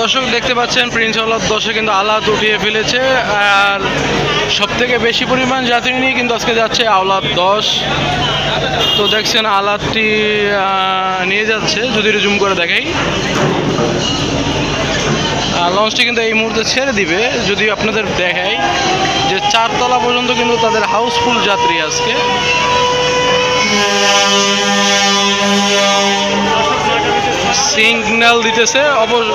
দর্শক দেখতে পাচ্ছেন প্রিন্স আলাদ দশে কিন্তু আলাদ উঠিয়ে ফেলেছে। আর সব থেকে বেশি পরিমাণ যাত্রী নিয়ে কিন্তু আজকে যাচ্ছে আওলাদ দশ। তো দেখছেন আলাদটি নিয়ে যাচ্ছে, যদি জুম করে দেখাই। লঞ্চটি কিন্তু এই মুহূর্তে ছেড়ে দিবে, যদি আপনাদের দেখাই যে চারতলা পর্যন্ত কিন্তু তাদের হাউসফুল যাত্রী আজকে। সিগন্যাল দিতেছে অবশ্য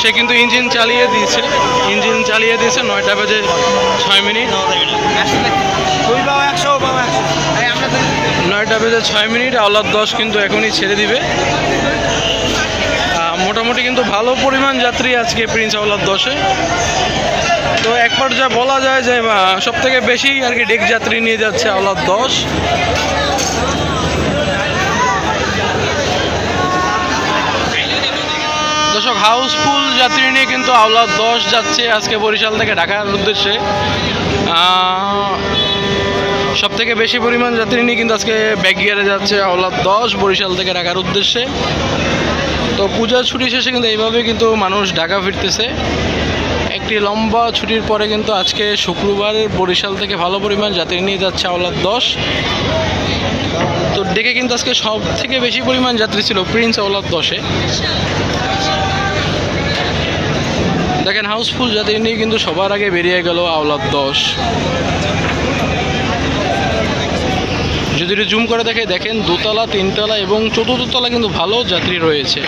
সে কিন্তু ইঞ্জিন চালিয়ে দিয়েছে। ইঞ্জিন চালিয়ে দিয়েছে নয়টা বাজে ছয় মিনিট। নয়টা বেজে ছয় মিনিট, আওলাদ দশ কিন্তু এখনই ছেড়ে দিবে। মোটামুটি কিন্তু ভালো পরিমাণ যাত্রী আজকে প্রিন্স আওলাদ দশে। তো এক যা বলা যায় যে সব থেকে বেশি আর কি ডেক যাত্রী নিয়ে যাচ্ছে আওলাদ দশ। দর্শক, হাউসফুল যাত্রী নিয়ে কিন্তু আওলাদ দশ যাচ্ছে আজকে বরিশাল থেকে ঢাকার উদ্দেশ্যে। সব থেকে বেশি পরিমাণ যাত্রী নিয়ে কিন্তু আজকে ব্যাগিয়ারে যাচ্ছে আওলাদ দশ বরিশাল থেকে ঢাকার উদ্দেশ্যে। তো পূজার ছুটি শেষে কিন্তু এইভাবে কিন্তু মানুষ ঢাকা ফিরতেছে। একটি লম্বা ছুটির পরে কিন্তু আজকে শুক্রবার বরিশাল থেকে ভালো পরিমাণ যাত্রী নিয়ে যাচ্ছে আওলাদ দশ। তো ডেকে কিন্তু আজকে সব থেকে বেশি পরিমাণ যাত্রী ছিল প্রিন্স আওলাদ দশে। দেখেন হাউসফুল যাত্রী নিয়ে কিন্তু সবার আগে বেরিয়ে গেল আওলাদ দশ। যদি জুম করে দেখে, দেখেন, দোতলা, তিনতলা এবং চতুর্থ তলা কিন্তু ভালো যাত্রী রয়েছে।